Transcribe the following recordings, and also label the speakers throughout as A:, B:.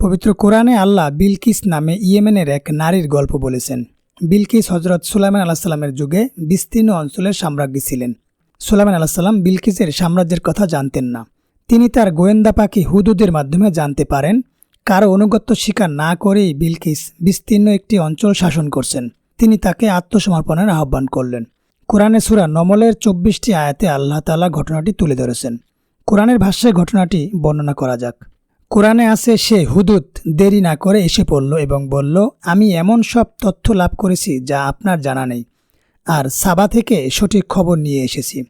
A: পবিত্র কোরআনে আল্লাহ বিলকিস নামে ইয়েমেনের এক নারীর গল্প বলেছেন। বিলকিস হজরত সুলাইমান আলাহ সাল্লামের যুগে বিস্তীর্ণ অঞ্চলের সাম্রাজ্ঞী ছিলেন। সুলাইমান আলাহ সাল্লাম বিলকিসের সাম্রাজ্যের কথা জানতেন না। তিনি তার গোয়েন্দা পাখি হুদুদের মাধ্যমে জানতে পারেন, কারও অনুগত্য স্বীকার না করেই বিলকিস বিস্তীর্ণ একটি অঞ্চল শাসন করছেন। তিনি তাকে আত্মসমর্পণের আহ্বান করলেন। কোরআনে সুরা নমলের চব্বিশটি আয়াতে আল্লাহ তালা ঘটনাটি তুলে ধরেছেন। কোরআনের ভাষ্যে ঘটনাটি বর্ণনা করা যাক। কোরআনে আছে, সে হুদুত দেরি না করে এসে পড়ল এবং বলল, আমি এমন সব তথ্য লাভ করেছি যা আপনার জানা নেই। আর সাবা থেকে সঠিক খবর নিয়ে এসেছি।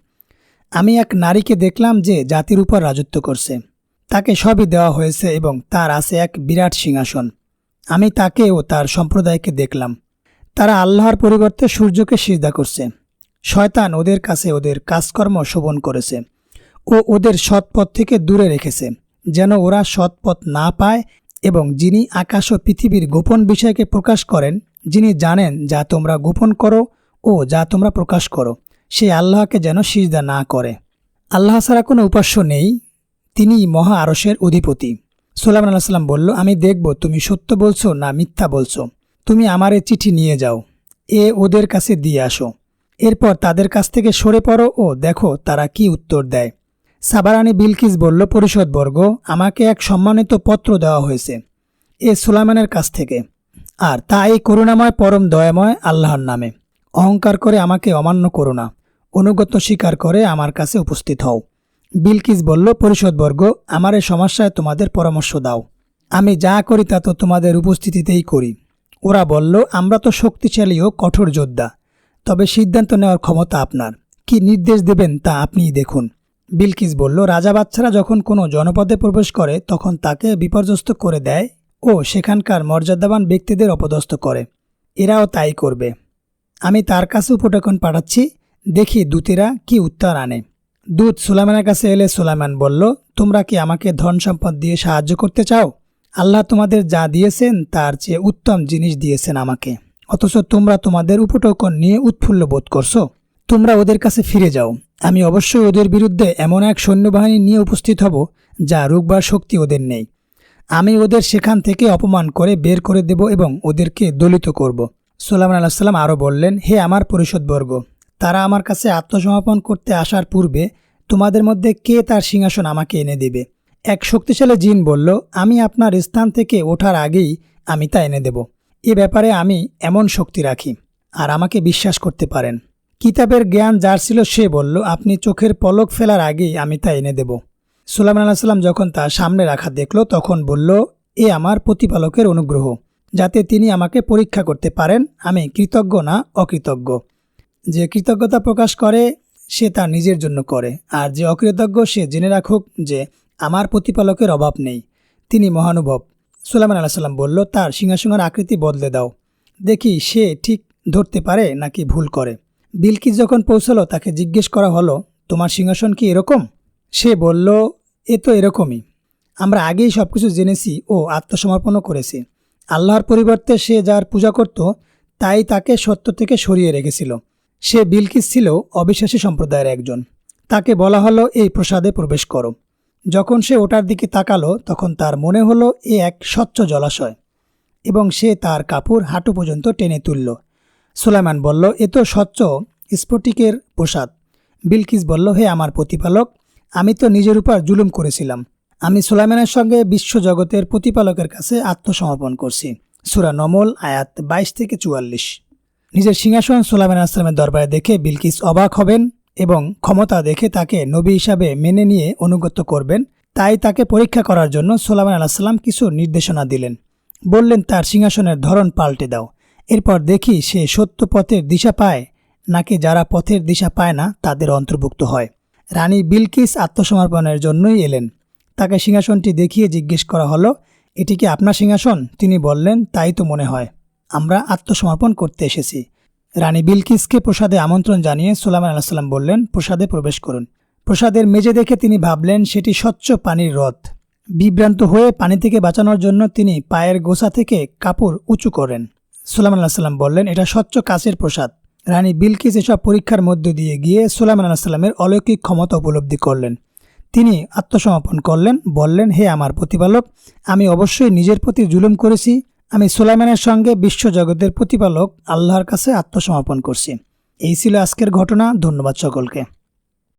A: আমি এক নারীকে দেখলাম যে জাতির উপর রাজত্ব করছে। তাকে সবই দেওয়া হয়েছে এবং তার আছে এক বিরাট সিংহাসন। আমি তাকে ও তার সম্প্রদায়কে দেখলাম। তারা আল্লাহর পরিবর্তে সূর্যকে সিজদা করছে। শয়তান ওদের কাছে ওদের কাজকর্ম শোভন করেছে ও ওদের সৎপথ থেকে দূরে রেখেছে। যেন ওরা সৎপথ না পায় এবং যিনি আকাশ ও পৃথিবীর গোপন বিষয়কে প্রকাশ করেন, যিনি জানেন যা তোমরা গোপন করো ও যা তোমরা প্রকাশ করো সেই আল্লাহকে যেন সিজদা না করে। আল্লাহ ছাড়া কোনো উপাস্য নেই তিনি মহা আরসের অধিপতি। সোলামান আল্লাহ সাল্লাম বলল, আমি দেখব, তুমি সত্য বলছো না মিথ্যা বলছো। তুমি আমার এ চিঠি নিয়ে যাও, এ ওদের কাছে দিয়ে আসো। এরপর তাদের কাছ থেকে সরে পড়ো ও দেখো তারা কি উত্তর দেয়। সাবারানি বিলকিস বলল পরিষদবর্গ আমাকে এক সম্মানিত পত্র দেওয়া হয়েছে এ সুলাইমানের কাছ থেকে। আর তা এই করুণাময়, পরম দয়াময় আল্লাহর নামে। অহংকার করে আমাকে অমান্য করো না। অনুগত স্বীকার করে আমার কাছে উপস্থিত হও। বিলকিস বলল পরিষদবর্গ আমার এই সমস্যায় তোমাদের পরামর্শ দাও। আমি যা করি তা তো তোমাদের উপস্থিতিতেই করি। ওরা বলল, আমরা তো শক্তিশালী ও কঠোর যোদ্ধা, তবে সিদ্ধান্ত নেওয়ার ক্ষমতা আপনার। কি নির্দেশ দেবেন তা আপনিই দেখুন। বিলকিস বলল, রাজা বাচ্চারা যখন কোনো জনপদে প্রবেশ করে, তখন তাকে বিপর্যস্ত করে দেয় ও সেখানকার মর্যাদাবান ব্যক্তিদের অপদস্থ করে। এরাও তাই করবে। আমি তার কাছে উপটকন পাঠাচ্ছি, দেখি দূতেরা কি উত্তর আনে। দূত সুলাইমানের কাছে এলে সুলাইমান বলল, তোমরা কি আমাকে ধন সম্পদ দিয়ে সাহায্য করতে চাও? আল্লাহ তোমাদের যা দিয়েছেন, তার চেয়ে উত্তম জিনিস দিয়েছেন আমাকে। অথচ তোমরা তোমাদের উপটকন নিয়ে উৎফুল্ল বোধ করছ। তোমরা ওদের কাছে ফিরে যাও। আমি অবশ্যই ওদের বিরুদ্ধে এমন এক সৈন্যবাহিনী নিয়ে উপস্থিত হব, যা রুকবার শক্তি ওদের নেই। আমি ওদের সেখান থেকে অপমান করে বের করে দেব এবং ওদেরকে দলিত করব। সোলাম আল্লাহ সাল্লাম আরও বললেন, হে আমার পরিষদবর্গ তারা আমার কাছে আত্মসমর্পণ করতে আসার পূর্বে তোমাদের মধ্যে কে তার সিংহাসন আমাকে এনে দেবে? এক শক্তিশালী জিন বলল, আমি আপনার স্থান থেকে ওঠার আগেই আমি তা এনে দেব। এ ব্যাপারে আমি এমন শক্তি রাখি, আর আমাকে বিশ্বাস করতে পারেন। কিতাবের জ্ঞান যার ছিল সে বলল, আপনি চোখের পলক ফেলার আগেই আমি তা এনে দেব। সুলাইমান আল্লাহ সাল্লাম যখন তা সামনে রাখা দেখল, তখন বলল, এ আমার প্রতিপালকের অনুগ্রহ, যাতে তিনি আমাকে পরীক্ষা করতে পারেন, আমি কৃতজ্ঞ না অকৃতজ্ঞ। যে কৃতজ্ঞতা প্রকাশ করে, সে তা নিজের জন্য করে, আর যে অকৃতজ্ঞ, সে জেনে রাখুক যে আমার প্রতিপালকের অভাব নেই, তিনি মহানুভব। সুলাইমান সাল্লাম বলল, তার সিংহাসনের আকৃতি বদলে দাও। দেখি সে ঠিক ধরতে পারে নাকি ভুল করে। বিলকিস যখন পৌঁছালো, তাকে জিজ্ঞেস করা হলো, তোমার সিংহাসন কি এরকম? সে বলল, এ তো এরকমই। আমরা আগেই সব কিছু জেনেছি ও আত্মসমর্পণও করেছি। আল্লাহর পরিবর্তে সে যার পূজা করত, তাই তাকে সত্য থেকে সরিয়ে রেখেছিল। সে বিলকিস ছিল অবিশ্বাসী সম্প্রদায়ের একজন। তাকে বলা হলো, এই প্রসাদে প্রবেশ করো। যখন সে ওটার দিকে তাকালো, তখন তার মনে হলো, এ এক স্বচ্ছ জলাশয়। এবং সে তার কাপড় হাঁটু পর্যন্ত টেনে তুলল। সুলাইমান বলল, এ তো স্বচ্ছ স্ফটিকের প্রসাদ। বিলকিস বলল, হে আমার প্রতিপালক, আমি তো নিজের উপর জুলুম করেছিলাম। আমি সুলাইমানের সঙ্গে বিশ্বজগতের প্রতিপালকের কাছে আত্মসমর্পণ করছি। সুরা নমল, আয়াত বাইশ থেকে চুয়াল্লিশ। নিজের সিংহাসন সুলাইমান আসলামের দরবারে দেখে বিলকিস অবাক হবেন এবং ক্ষমতা দেখে তাকে নবী হিসাবে মেনে নিয়ে অনুগত করবেন। তাই তাকে পরীক্ষা করার জন্য সোলামান আলাহিসাল্লাম কিছু নির্দেশনা দিলেন। বললেন, তার সিংহাসনের ধরন পাল্টে দাও। এরপর দেখি সে সত্য পথের দিশা পায়, নাকি যারা পথের দিশা পায় না, তাদের অন্তর্ভুক্ত হয়। রানী বিলকিস আত্মসমর্পণের জন্যই এলেন। তাকে সিংহাসনটি দেখিয়ে জিজ্ঞেস করা হলো, এটি কি আপনার সিংহাসন? তিনি বললেন, তাই তো মনে হয়। আমরা আত্মসমর্পণ করতে এসেছি। রানী বিলকিসকে প্রসাদে আমন্ত্রণ জানিয়ে সুলাইমান আলাহিসাল্লাম বললেন, প্রসাদে প্রবেশ করুন। প্রসাদের মেজে দেখে তিনি ভাবলেন, সেটি স্বচ্ছ পানির হ্রদ বিভ্রান্ত হয়ে পানি থেকে বাঁচানোর জন্য তিনি পায়ের গোসা থেকে কাপড় উঁচু করেন। সুলাইমান আলাহিসাল্লাম বললেন, এটা স্বচ্ছ কাচের প্রসাদ। রানী বিলকিস এসব পরীক্ষার মধ্য দিয়ে গিয়ে সুলাইমান আলাহিসাল্লামের অলৌকিক ক্ষমতা উপলব্ধি করলেন। তিনি আত্মসমর্পণ করলেন, বললেন, হে আমার প্রতিপালক, আমি অবশ্যই নিজের প্রতি জুলুম করেছি। আমি সুলাইমানের সঙ্গে বিশ্বজগতের প্রতিপালক আল্লাহর কাছে আত্মসমর্পণ করছি। এই ছিল আজকের ঘটনা। ধন্যবাদ সকলকে।